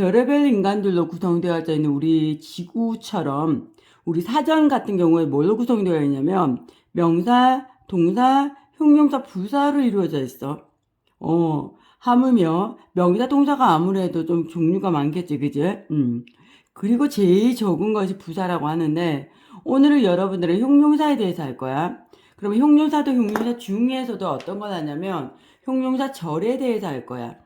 별의별 인간들로 구성되어져 있는 우리 지구처럼 우리 사전 같은 경우에 뭘로 구성되어 있냐면 명사, 동사, 형용사, 부사로 이루어져 있어. 어, 하물며 명사, 동사가 아무래도 좀 종류가 많겠지, 그지? 음. 그리고 제일 적은 것이 부사라고 하는데 오늘은 여러분들의 형용사에 대해서 할 거야. 그러면 형용사도 형용사 중에서도 어떤 걸 하냐면 형용사 절에 대해서 할 거야.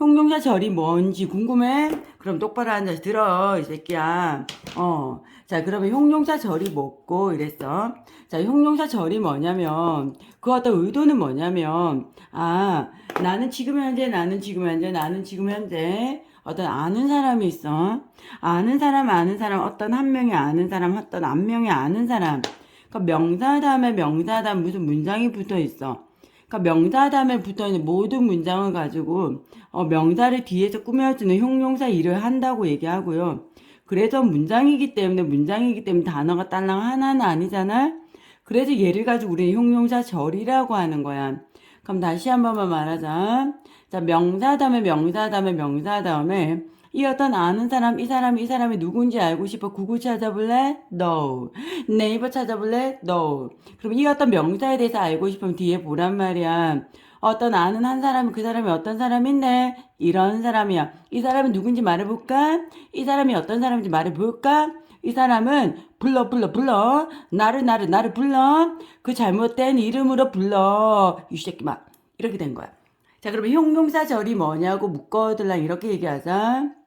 형용사 절이 뭔지 궁금해? 그럼 똑바로 앉아서 들어, 이 새끼야. 어. 자, 그러면 형용사 절이 뭐고 이랬어. 자, 형용사 절이 뭐냐면, 그 어떤 의도는 뭐냐면, 아, 나는 지금 현재, 나는 지금 현재, 나는 지금 현재, 어떤 아는 사람이 있어. 아는 사람, 아는 사람, 어떤 한 명이 아는 사람, 어떤 한 명이 아는 사람. 그러니까 명사 다음에 명사 다음 무슨 문장이 붙어 있어. 그러니까 명사 다음에 붙어 있는 모든 문장을 가지고 어, 명사를 뒤에서 꾸며주는 형용사 일을 한다고 얘기하고요. 그래서 문장이기 때문에 문장이기 때문에 단어가 딸랑 하나는 아니잖아. 그래서 얘를 가지고 우리는 형용사 절이라고 하는 거야. 그럼 다시 한 번만 말하자. 자, 명사 다음에 명사 다음에 명사 다음에 이 어떤 아는 사람, 이 사람이 이 사람이 누군지 알고 싶어 구글 찾아볼래? No. 네이버 찾아볼래? No. 그럼 이 어떤 명사에 대해서 알고 싶으면 뒤에 보란 말이야. 어떤 아는 한 사람이 그 사람이 어떤 사람인데 이런 사람이야. 이 사람이 누군지 말해볼까? 이 사람이 어떤 사람인지 말해볼까? 이 사람은 불러 불러 불러 나를 나를 나를 불러 그 잘못된 이름으로 불러 이 새끼 막 이렇게 된 거야. 자 그러면 형용사 절이 뭐냐고 묶어들랑 이렇게 얘기하자.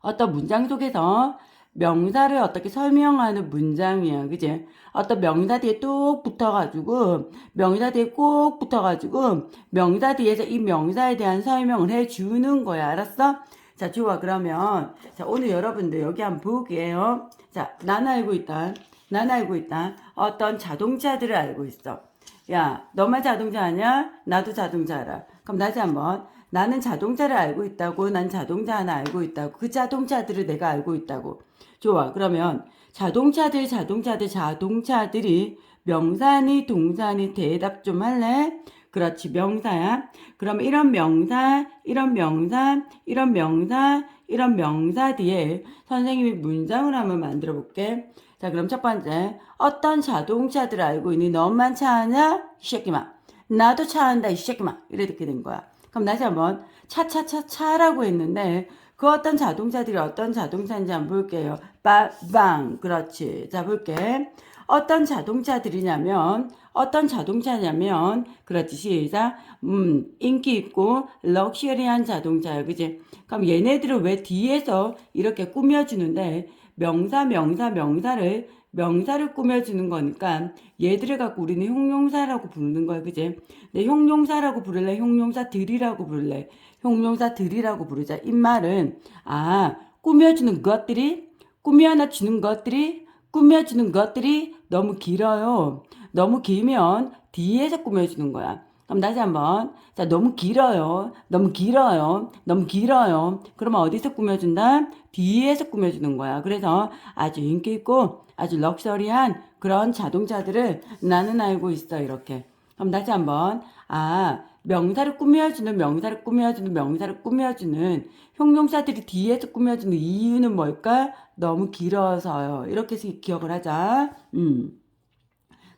어떤 문장 속에서 명사를 어떻게 설명하는 문장이야. 그지? 어떤 명사 뒤에 뚝 붙어가지고, 명사 뒤에 꼭 붙어가지고, 명사 뒤에서 이 명사에 대한 설명을 해주는 거야. 알았어? 자, 좋아. 그러면, 자, 오늘 여러분들 여기 한번 볼게요. 자, 난 알고 있다. 난 알고 있다. 어떤 자동차들을 알고 있어. 야, 너만 자동차 아냐? 나도 자동차 알아. 그럼 다시 한번. 나는 자동차를 알고 있다고. 난 자동차 하나 알고 있다고. 그 자동차들을 내가 알고 있다고. 좋아. 그러면 자동차들, 자동차들, 자동차들이 명사니 동사니 대답 좀 할래? 그렇지. 명사야. 그럼 이런 명사, 이런 명사, 이런 명사, 이런 명사 뒤에 선생님이 문장을 한번 만들어 볼게. 자, 그럼 첫 번째. 어떤 자동차들을 알고 있니? 너만 차 하냐? 이 새끼만. 나도 차 한다. 이 새끼만. 이렇게 된 거야. 그럼 다시 한번 차차차차라고 했는데 그 어떤 자동차들이 어떤 자동차인지 한번 볼게요. 빠방 그렇지. 자 볼게. 어떤 자동차들이냐면 어떤 자동차냐면 그렇지 시작. 음 인기 있고 럭셔리한 자동차야 그지? 그럼 얘네들을 왜 뒤에서 이렇게 꾸며주는데 명사 명사 명사를 명사를 꾸며주는 거니까 얘들을 갖고 우리는 형용사라고 부르는 거야 그지? 내 형용사라고 부를래? 형용사들이라고 부를래? 형용사들이라고 부르자. 이 말은 아 꾸며주는 것들이 꾸며나 주는 것들이 꾸며주는 것들이 너무 길어요. 너무 길면 뒤에서 꾸며주는 거야 그럼 다시 한번. 자 너무 길어요. 너무 길어요. 너무 길어요. 그러면 어디서 꾸며준다? 뒤에서 꾸며주는 거야. 그래서 아주 인기 있고 아주 럭셔리한 그런 자동차들을 나는 알고 있어 이렇게. 그럼 다시 한번. 아 명사를 꾸며주는 명사를 꾸며주는 명사를 꾸며주는 형용사들이 뒤에서 꾸며주는 이유는 뭘까? 너무 길어서요. 이렇게 기억을 하자. 음.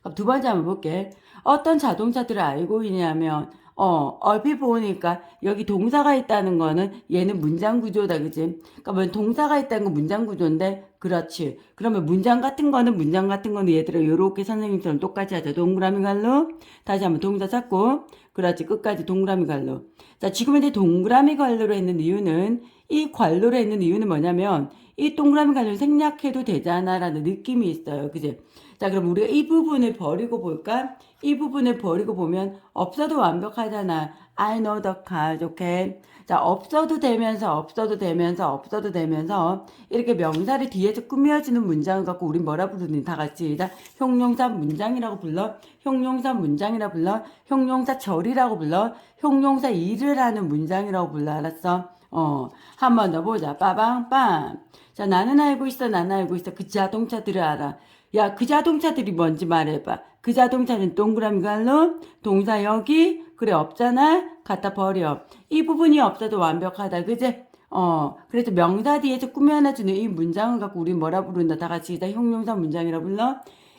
그럼 두 번째 한번 볼게. 어떤 자동차들을 알고 있냐면, 어, 얼핏 보니까 여기 동사가 있다는 거는 얘는 문장 구조다, 그지? 그러니까 뭐 동사가 있다는 건 문장 구조인데, 그렇지. 그러면 문장 같은 거는 문장 같은 거는 얘들아 요렇게 선생님처럼 똑같이 하자. 동그라미 갈로. 다시 한번 동사 찾고. 그렇지. 끝까지 동그라미 갈로. 자, 지금 이제 동그라미 갈로로 했는 이유는 이 관로로 했는 이유는 뭐냐면 이 동그라미 관로를 생략해도 되잖아라는 느낌이 있어요. 그지? 자, 그럼 우리가 이 부분을 버리고 볼까? 이 부분을 버리고 보면 없어도 완벽하잖아. I know the car, okay? 자, 없어도 되면서, 없어도 되면서, 없어도 되면서, 이렇게 명사를 뒤에서 꾸며지는 문장을 갖고 우린 뭐라 부르니? 다 같이. 자, 형용사 문장이라고 불러. 형용사 문장이라고 불러. 형용사 절이라고 불러. 형용사 일을 하는 문장이라고 불러. 알았어? 어, 한 번 더 보자. 빠방빰. 자, 나는 알고 있어. 나는 알고 있어. 그 자동차들을 알아. 야, 그 자동차들이 뭔지 말해봐. 그 자동차는 동그라미 갈로, 동사 여기, 그래, 없잖아? 갖다 버려. 이 부분이 없어도 완벽하다, 그제? 어, 그래서 명사 뒤에서 꾸며놔주는 이 문장을 갖고 우리 뭐라 부른다? 다 같이 다 형용사 문장이라 불러?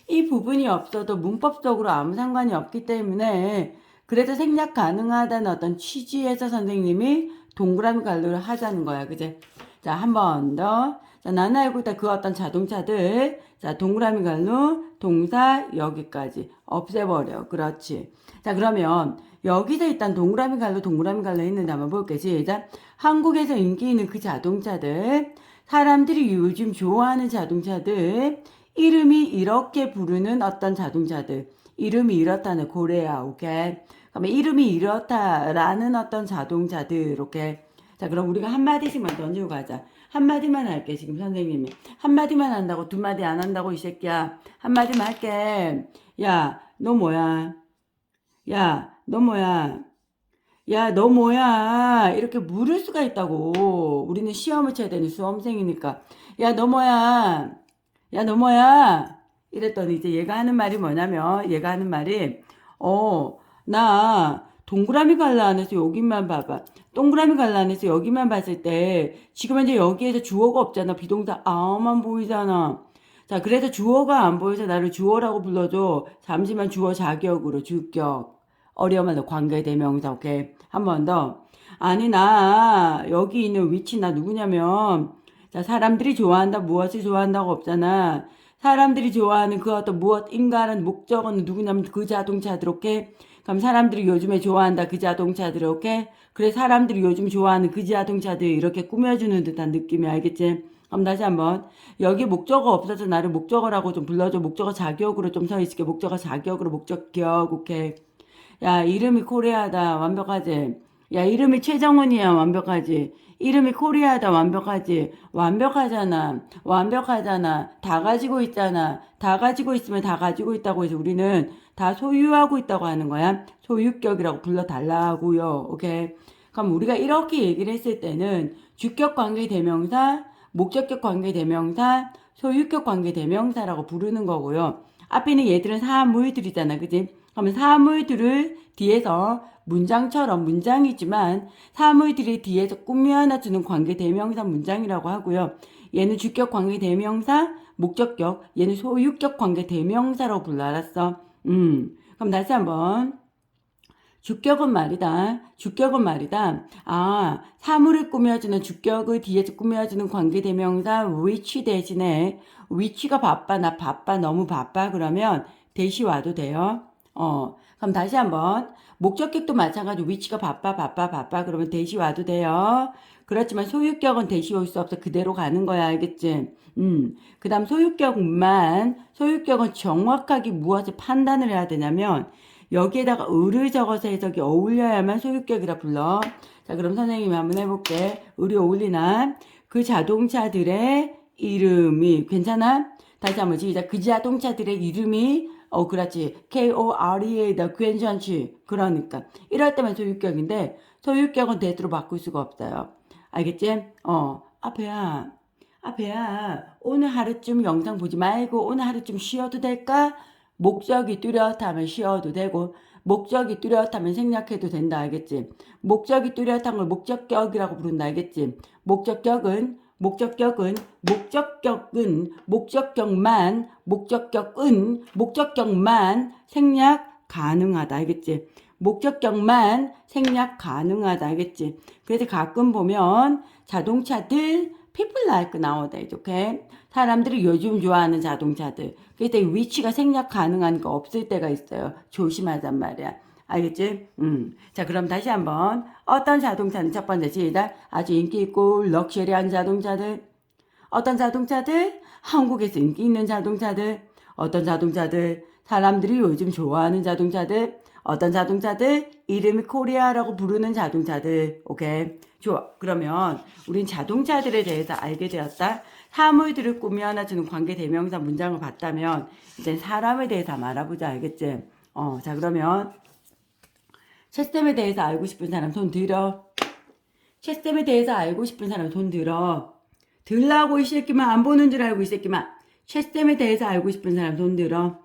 이 부분이 없어도 문법적으로 아무 상관이 없기 때문에 그래서 생략 가능하다는 어떤 취지에서 선생님이 동그라미 갈로를 하자는 거야. 그제? 자, 한 번 더. 자, 나는 알고 있다. 그 어떤 자동차들. 자, 동그라미 갈로, 동사, 여기까지. 없애버려. 그렇지. 자, 그러면 여기서 일단 동그라미 갈로, 동그라미 갈로 있는데 한번 볼게. 시작. 한국에서 인기 있는 그 자동차들. 사람들이 요즘 좋아하는 자동차들. 이름이 이렇게 부르는 어떤 자동차들. 이름이 이렇다는 고래야. 오케이. 그러면 이름이 이렇다라는 어떤 자동차들. 이렇게. 자, 그럼 우리가 한마디씩만 던지고 가자. 한마디만 할게, 지금 선생님이. 한마디만 한다고, 두 마디 안 한다고, 이 새끼야. 한마디만 할게. 야, 너 뭐야? 야, 너 뭐야? 야, 너 뭐야? 이렇게 물을 수가 있다고. 우리는 시험을 쳐야 되는 수험생이니까. 야, 너 뭐야? 야, 너 뭐야? 이랬더니 이제 얘가 하는 말이 뭐냐면, 얘가 하는 말이, 어, 나 동그라미 안에서 여기만 봐봐. 동그라미 안에서 여기만 봤을 때, 지금 이제 여기에서 주어가 없잖아. 비동사 아만 보이잖아. 자, 그래서 주어가 안 보여서 나를 주어라고 불러줘. 잠시만 주어 자격으로 주격. 어려우면 관계대명사, 오케이. 한 번 더. 아니, 나, 여기 있는 위치 나 누구냐면, 자, 사람들이 좋아한다, 무엇을 좋아한다고 없잖아. 사람들이 좋아하는 그 어떤 무엇인가라는 목적어는 누구냐면 그 자동차들, 오케이? 그럼 사람들이 요즘에 좋아한다, 그 자동차들, 오케이? 그래, 사람들이 요즘 좋아하는 그 자동차들 이렇게 꾸며주는 듯한 느낌이 알겠지? 그럼 다시 한번. 여기 목적어 없어서 나를 목적어라고 좀 불러줘. 목적어 자격으로 좀 서 있을게. 목적어 자격으로 목적격, 오케이? 야, 이름이 코리아다. 완벽하지? 야, 이름이 최정은이야. 완벽하지? 이름이 코리아다. 완벽하지? 완벽하잖아. 완벽하잖아. 다 가지고 있잖아. 다 가지고 있으면 다 가지고 있다고 해서 우리는 다 소유하고 있다고 하는 거야. 소유격이라고 불러달라고요. 오케이? 그럼 우리가 이렇게 얘기를 했을 때는 주격 관계 대명사, 목적격 관계 대명사, 소유격 관계 대명사라고 부르는 거고요. 앞에 있는 얘들은 사물들이잖아. 그지? 그러면 사물들을 뒤에서 문장처럼 문장이지만 사물들이 뒤에서 꾸며놔주는 관계 대명사 문장이라고 하고요. 얘는 주격 관계 대명사, 목적격, 얘는 소유격 관계 대명사라고 불러 알았어. 음. 그럼 다시 한번. 주격은 말이다. 주격은 말이다. 아, 사물을 꾸며주는 주격의 뒤에서 꾸며주는 관계대명사 which 대신에 which가 바빠, 나 바빠, 너무 바빠 그러면 대시 와도 돼요. 어, 그럼 다시 한번 목적격도 마찬가지로 which가 바빠, 바빠, 바빠 그러면 대시 와도 돼요. 그렇지만 소유격은 대시 올 수 없어 그대로 가는 거야 알겠지? 음, 그 다음 소유격만 소유격은 정확하게 무엇을 판단을 해야 되냐면 여기에다가 을을 적어서 해석이 어울려야만 소유격이라 불러. 자, 그럼 선생님이 한번 해볼게. 을이 어울리나? 그 자동차들의 이름이, 괜찮아? 다시 한번 시작. 그 자동차들의 이름이, 어, 그렇지. K-O-R-E-A다. 괜찮지? 그러니까. 이럴 때만 소유격인데, 소유격은 대수로 바꿀 수가 없어요. 알겠지? 어, 앞에야. 앞에야. 오늘 하루쯤 영상 보지 말고, 오늘 하루쯤 쉬어도 될까? 목적이 뚜렷하면 쉬어도 되고 목적이 뚜렷하면 생략해도 된다 알겠지? 목적이 뚜렷한 걸 목적격이라고 부른다 알겠지? 목적격은 목적격은 목적격은 목적격만 목적격은 목적격만 생략 가능하다. 알겠지? 목적격만 생략 가능하다. 알겠지? 그래서 가끔 보면 자동차들 people like 나오다. 이렇게. 사람들이 요즘 좋아하는 자동차들. 그때 위치가 생략 가능한 거 없을 때가 있어요. 조심하단 말이야 알겠지? 음. 자 그럼 다시 한번. 어떤 자동차는 첫 번째 시작. 아주 인기 있고 럭셔리한 자동차들. 어떤 자동차들? 한국에서 인기 있는 자동차들. 어떤 자동차들? 사람들이 요즘 좋아하는 자동차들. 어떤 자동차들? 이름이 코리아라고 부르는 자동차들. 오케이? 좋아. 그러면 우린 자동차들에 대해서 알게 되었다. 사물들을 꾸며놔주는 관계 대명사 문장을 봤다면 이제 사람에 대해서 알아보자. 알겠지? 어 자 그러면 채스템에 대해서 알고 싶은 사람 손 들어 채스템에 대해서 알고 싶은 사람 손 들어 들라고 이 새끼만 안 보는 줄 알고 이 새끼만 채스템에 대해서 알고 싶은 사람 손 들어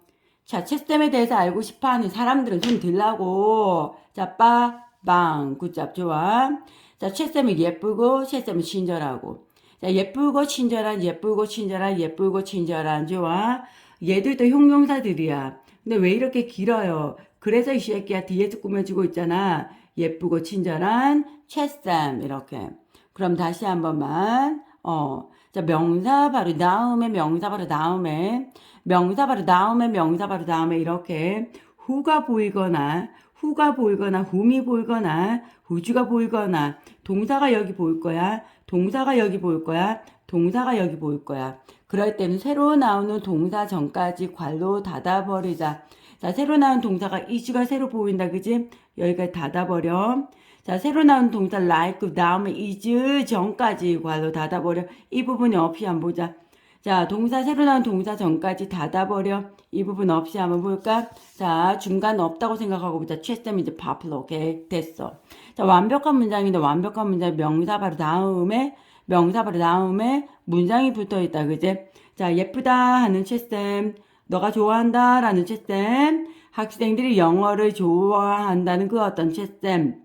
자, 채스템에 대해서 알고 싶어 하는 사람들은 손 들라고. 자, 빠, 방, 굿잡, 좋아. 자, 채쌤은 예쁘고, 채쌤은 친절하고. 자, 예쁘고, 친절한, 예쁘고, 친절한, 예쁘고, 친절한. 좋아. 얘들도 형용사들이야. 근데 왜 이렇게 길어요? 그래서 이 새끼야 뒤에서 꾸며주고 있잖아. 예쁘고, 친절한, 채쌤. 이렇게. 그럼 다시 한 번만. 어. 자, 명사 바로 다음에, 명사 바로 다음에, 명사 바로 다음에, 명사 바로 다음에, 이렇게 후가 보이거나, 후가 보이거나, 훔이 보이거나, 후주가 보이거나, 동사가 여기 보일 거야. 동사가 여기 보일 거야. 동사가 여기 보일 거야. 그럴 때는 새로 나오는 동사 전까지 괄로 닫아버리자. 자, 새로 나온 동사가 이주가 새로 보인다, 그지? 여기까지 닫아버려. 자, 새로 나온 동사 like 그 다음에 is 전까지 괄로 닫아버려. 이 부분이 없이 한번 보자. 자, 동사 새로 나온 동사 전까지 닫아버려. 이 부분 없이 한번 볼까? 자, 중간 없다고 생각하고 보자. 최쌤 이제 popular. 오케이. 됐어. 자, 완벽한 문장인데 완벽한 문장 명사 바로 다음에 명사 바로 다음에 문장이 붙어 있다. 그지? 자, 예쁘다 하는 최쌤. 너가 좋아한다 라는 채쌤. 학생들이 영어를 좋아한다는 그 어떤 채쌤.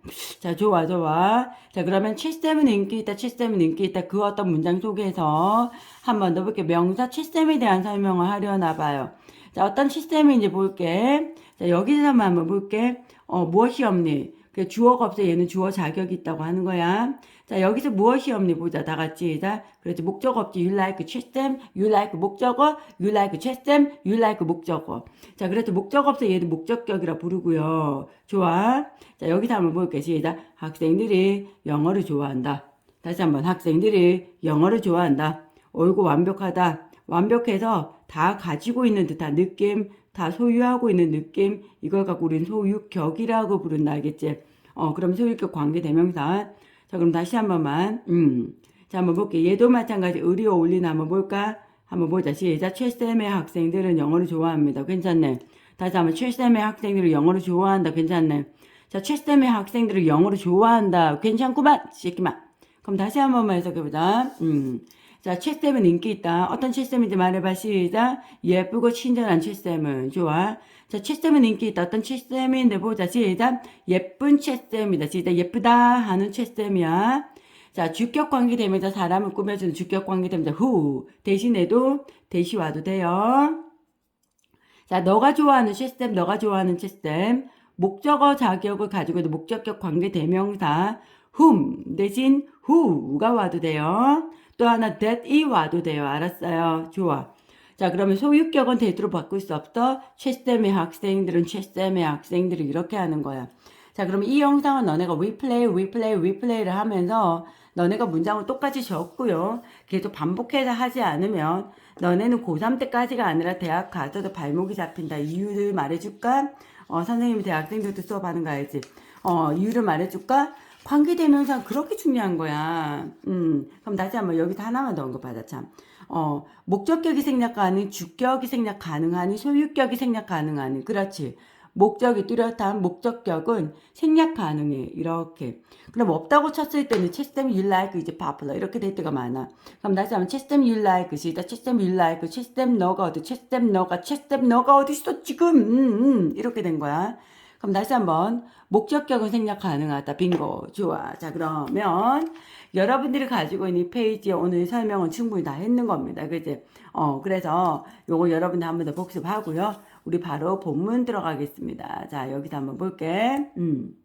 자, 좋아, 좋아. 자, 그러면 채쌤은 인기 있다, 채쌤은 인기 있다. 그 어떤 문장 속에서 한 번 더 볼게. 명사 채쌤에 대한 설명을 하려나 봐요. 자, 어떤 채쌤인지 볼게. 자, 여기서만 한번 볼게. 어, 무엇이 없니? 그 주어가 없어. 얘는 주어 자격이 있다고 하는 거야. 자, 여기서 무엇이 없니? 보자. 다 같이. 자, 그렇지. 목적어 없지. You like 채쌤. You like 목적어. You like 채쌤. You like 목적어. 자, 그래서 목적 없어. 얘도 목적격이라 부르고요. 좋아. 자, 여기서 한번 볼게. 시작. 학생들이 영어를 좋아한다. 다시 한번. 학생들이 영어를 좋아한다. 옳고 완벽하다. 완벽해서 다 가지고 있는 듯한 느낌, 다 소유하고 있는 느낌, 이걸 갖고 우리는 소유격이라고 부른다, 알겠지? 어, 그럼 소유격 관계 대명사. 자, 그럼 다시 한 번만, 음. 자, 한번 볼게. 얘도 마찬가지 의리 어울리나 한번 볼까? 한번 보자. 시작. 최쌤의 학생들은 영어를 좋아합니다. 괜찮네. 다시 한번 최쌤의 학생들은 영어를 좋아한다. 괜찮네. 자, 최쌤의 학생들은 영어를 좋아한다. 괜찮구만. 새끼만. 그럼 다시 한 번만 해석해보자. 음. 자, 최쌤은 인기 있다. 어떤 최쌤인지 말해봐. 시작. 예쁘고 친절한 최쌤은. 좋아. 자, 최쌤은 인기 있다. 어떤 최쌤인데 보자. 시작. 예쁜 최쌤이다. 시작. 예쁘다 하는 최쌤이야. 자, 주격 관계 되면서 사람을 꾸며주는 주격 관계 되면서 who 대신에도 대시 와도 돼요. 자, 너가 좋아하는 시스템, 너가 좋아하는 시스템. 목적어 자격을 가지고 있는 목적격 관계 대명사 whom 대신 who가 와도 돼요. 또 하나 that이 와도 돼요. 알았어요. 좋아. 자, 그러면 소유격은 대두로 바꿀 수 없어. 최쌤의 학생들은 최쌤의 학생들이 이렇게 하는 거야. 자, 그러면 이 영상은 너네가 리플레이, 리플레이, 리플레이를 하면서 너네가 문장을 똑같이 적고요. 계속 반복해서 하지 않으면 너네는 고3 때까지가 아니라 대학 가서도 발목이 잡힌다. 이유를 말해줄까? 어, 선생님이 대학생들도 수업하는 거 알지? 어, 이유를 말해줄까? 관계대명사 그렇게 중요한 거야. 음, 그럼 다시 한번 여기서 하나만 더 언급하자, 참. 어, 목적격이 생략 가능, 주격이 생략 가능하니, 소유격이 생략 가능하니. 그렇지. 목적이 뚜렷한 목적격은 생략 가능해. 이렇게. 그럼 없다고 쳤을 때는 채스템 you like 이제 popular 이렇게 될 때가 많아. 그럼 다시 한번 채스템 you like 시다 채스템 you like 채스템 너가 어디 채스템 너가 채스템 너가 어디 있어 지금 음, 음, 이렇게 된 거야. 그럼 다시 한번 목적격은 생략 가능하다. 빙고. 좋아. 자, 그러면 여러분들이 가지고 있는 이 페이지에 오늘 설명은 충분히 다 했는 겁니다. 그지? 어, 그래서 요거 여러분들 한 번 더 복습하고요. 우리 바로 본문 들어가겠습니다. 자, 여기서 한번 볼게. 음.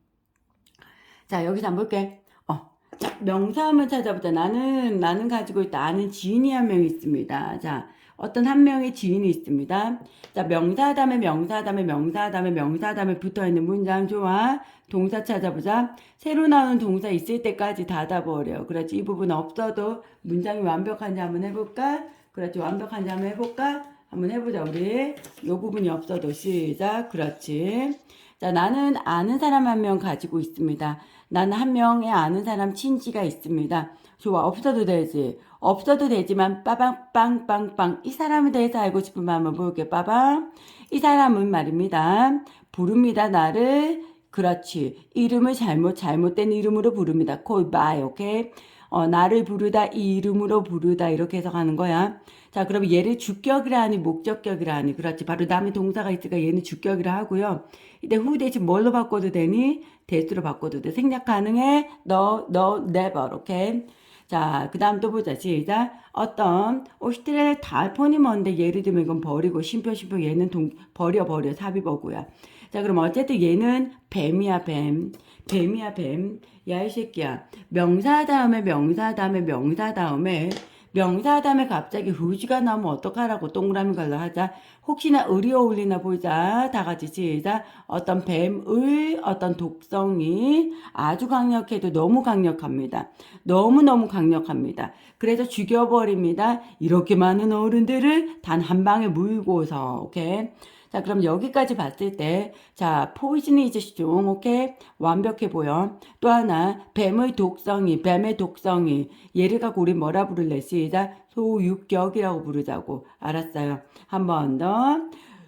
자, 여기서 한번 볼게. 어. 자, 명사 한번 찾아보자. 나는, 나는 가지고 있다. 아는 지인이 한 명 있습니다. 자, 어떤 한 명의 지인이 있습니다. 자, 명사 다음에 명사 다음에 명사 다음에 명사 다음에 붙어 있는 문장 좋아. 동사 찾아보자. 새로 나오는 동사 있을 때까지 닫아버려. 그렇지. 이 부분 없어도 문장이 완벽한지 한번 해볼까? 그렇지. 완벽한지 한번 해볼까? 한번 해보자, 우리. 요 부분이 없어도 시작. 그렇지. 자, 나는 아는 사람 한 명 가지고 있습니다. 나는 한 명의 아는 사람 친지가 있습니다. 좋아. 없어도 되지. 없어도 되지만 빠방 빵빵빵 이 사람에 대해서 알고 싶으면 한번 볼게 빠방 이 사람은 말입니다 부릅니다 나를 그렇지 이름을 잘못 잘못된 이름으로 부릅니다 by 오케이 어, 나를 부르다 이 이름으로 부르다 이렇게 해석하는 거야. 자, 그럼 얘를 주격이라 하니 목적격이라 하니 그렇지. 바로 남의 동사가 있으니까 얘는 주격이라 하고요. 이때 후 대신 뭘로 바꿔도 되니? 대수로 바꿔도 돼. 생략 가능해? 너, 너, never. 오케이. 자, 그 다음 또 보자. 시작. 어떤 오스트레일리아 달폰이 뭔데 예를 들면 이건 버리고 심표 심표 얘는 동, 버려 버려 삽입어고야. 자, 그럼 어쨌든 얘는 뱀이야 뱀. 뱀이야 뱀. 야 이 새끼야. 명사 다음에 명사 다음에 명사 다음에 명사 다음에 갑자기 후지가 나오면 어떡하라고 동그라미 걸로 하자. 혹시나 을이 어울리나 보자. 다 같이 시작. 어떤 뱀의 어떤 독성이 아주 강력해도 너무 강력합니다. 너무너무 강력합니다. 그래서 죽여버립니다. 이렇게 많은 어른들을 단 한 방에 물고서, 오케이? 자, 그럼 여기까지 봤을 때, 자, 포이즈니즈 중, 오케이? 완벽해 보여. 또 하나, 뱀의 독성이, 뱀의 독성이. 얘를 갖고 우리 뭐라 부를래? 시작. 소유격이라고 부르자고. 알았어요. 한 번 더.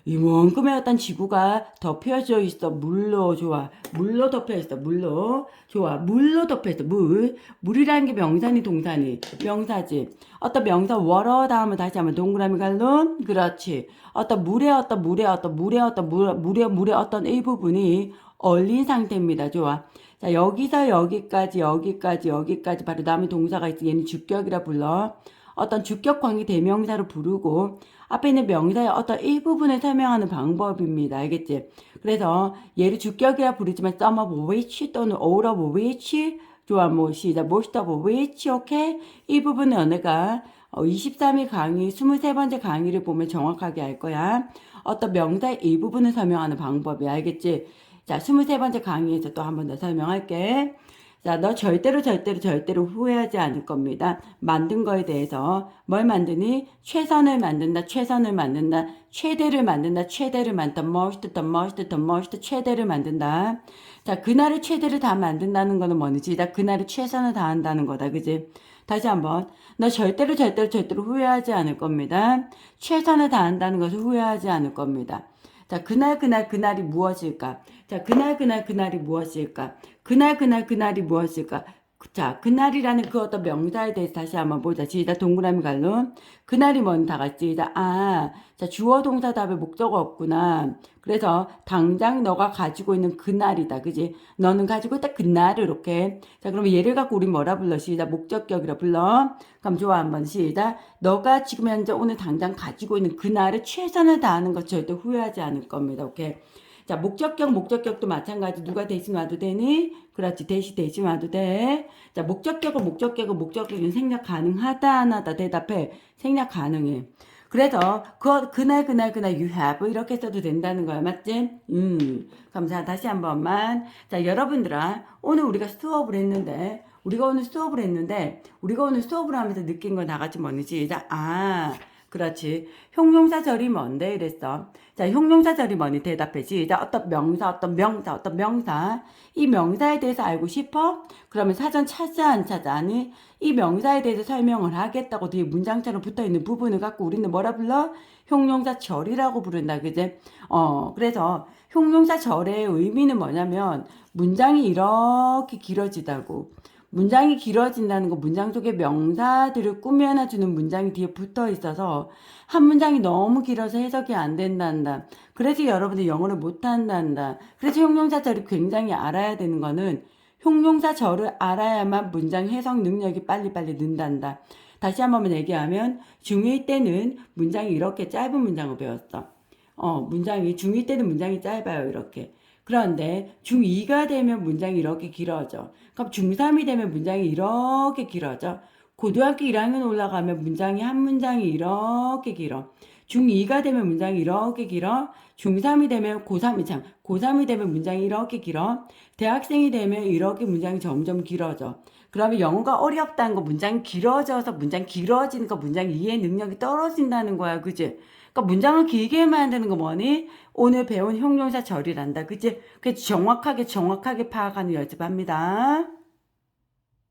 이만큼의 어떤 지구가 덮여져 있어. 물로 좋아. 물로 덮여 있어. 물로 좋아. 물로 덮여 있어. 물. 물이라는 게 명사니 동사니 명사지. 어떤 명사 워러 다음에 다시 한번 동그라미 갈로. 그렇지. 어떤 물의 어떤 물의 어떤 물의 어떤 물 물의 물의 어떤 일부분이 얼린 상태입니다. 좋아. 자 여기서 여기까지 여기까지 여기까지 바로 남의 동사가 있어. 얘는 주격이라 불러. 어떤 주격 관계 대명사로 부르고 앞에 있는 명사의 어떤 일부분을 설명하는 방법입니다. 알겠지? 그래서 얘를 주격이라 부르지만 some of which 또는 all of which 좋아 뭐 시작 most of which 오케이 이 부분은 언어가 어, 23일 강의 23번째 강의를 보면 정확하게 알 거야. 어떤 명사의 일부분을 설명하는 방법이 알겠지? 자 23번째 강의에서 또 한 번 더 설명할게. 자, 너 절대로 절대로 절대로 후회하지 않을 겁니다. 만든 거에 대해서 뭘 만드니? 최선을 만든다, 최선을 만든다, 최대를 만든다, 최대를 만든다, most, the most, the most, 최대를 만든다. 자, 그날의 최대를 다 만든다는 거는 뭐지? 다 그날의 최선을 다한다는 거다, 그지? 다시 한번. 너 절대로 절대로 절대로 후회하지 않을 겁니다. 최선을 다한다는 것을 후회하지 않을 겁니다. 자, 그날 그날 그날이 무엇일까? 자, 그날 그날 그날이 무엇일까? 그날 그날 그날이 무엇일까? 자, 그날이라는 그 어떤 명사에 대해서 다시 한번 보자. 시작 동그라미 갈로. 그날이 뭔다 같이 시작. 아, 자, 주어 동사 답에 목적어 없구나. 그래서 당장 너가 가지고 있는 그날이다. 그지? 너는 가지고 있다 그날을 이렇게. 자, 그러면 얘를 갖고 우리 뭐라 불러? 시작. 목적격이라 불러. 그럼 좋아 한번 시작. 너가 지금 현재 오늘 당장 가지고 있는 그날을 최선을 다하는 것 절대 후회하지 않을 겁니다. 오케이. 자, 목적격, 목적격도 마찬가지. 누가 대신 와도 되니? 그렇지. 대시 대신 와도 돼. 자, 목적격은 목적격은 목적격은 생략 가능하다, 안 하다. 대답해. 생략 가능해. 그래서 그 그날 그날 그날 you have 이렇게 써도 된다는 거야. 맞지? 음. 자, 다시 한 번만. 자, 여러분들아. 오늘 우리가 수업을 했는데 우리가 오늘 수업을 했는데 우리가 오늘 수업을 하면서 느낀 건 다 같이 뭐지? 자, 아. 그렇지. 형용사절이 뭔데? 이랬어. 자, 형용사절이 뭐니? 대답해. 시작. 어떤 명사, 어떤 명사, 어떤 명사. 이 명사에 대해서 알고 싶어? 그러면 사전 찾아, 안 찾아? 아니, 이 명사에 대해서 설명을 하겠다고 뒤에 문장처럼 붙어 있는 부분을 갖고 우리는 뭐라 불러? 형용사절이라고 부른다. 그제? 어, 그래서 형용사절의 의미는 뭐냐면 문장이 이렇게 길어지다고. 문장이 길어진다는 거 문장 속에 명사들을 꾸며놔주는 문장이 뒤에 붙어 있어서 한 문장이 너무 길어서 해석이 안 된단다. 그래서 여러분들 영어를 못한단다. 그래서 형용사절을 굉장히 알아야 되는 거는 형용사절을 알아야만 문장 해석 능력이 빨리빨리 는단다. 다시 한 번만 얘기하면 중1 때는 문장이 이렇게 짧은 문장을 배웠어. 어, 문장이 중2 때는 문장이 짧아요. 이렇게. 그런데 중2가 되면 문장이 이렇게 길어져. 그럼 중3이 되면 문장이 이렇게 길어져. 고등학교 1학년 올라가면 문장이 한 문장이 이렇게 길어. 중2가 되면 문장이 이렇게 길어. 중3이 되면 고3이 참, 고3이 되면 문장이 이렇게 길어. 대학생이 되면 이렇게 문장이 점점 길어져. 그러면 영어가 어렵다는 거 문장이 길어져서 문장 길어지니까 문장 이해 능력이 떨어진다는 거야. 그지? 그러니까 문장을 길게 만드는 거 뭐니? 오늘 배운 형용사 절이란다. 그치? 그래서 정확하게 정확하게 파악하는 연습합니다.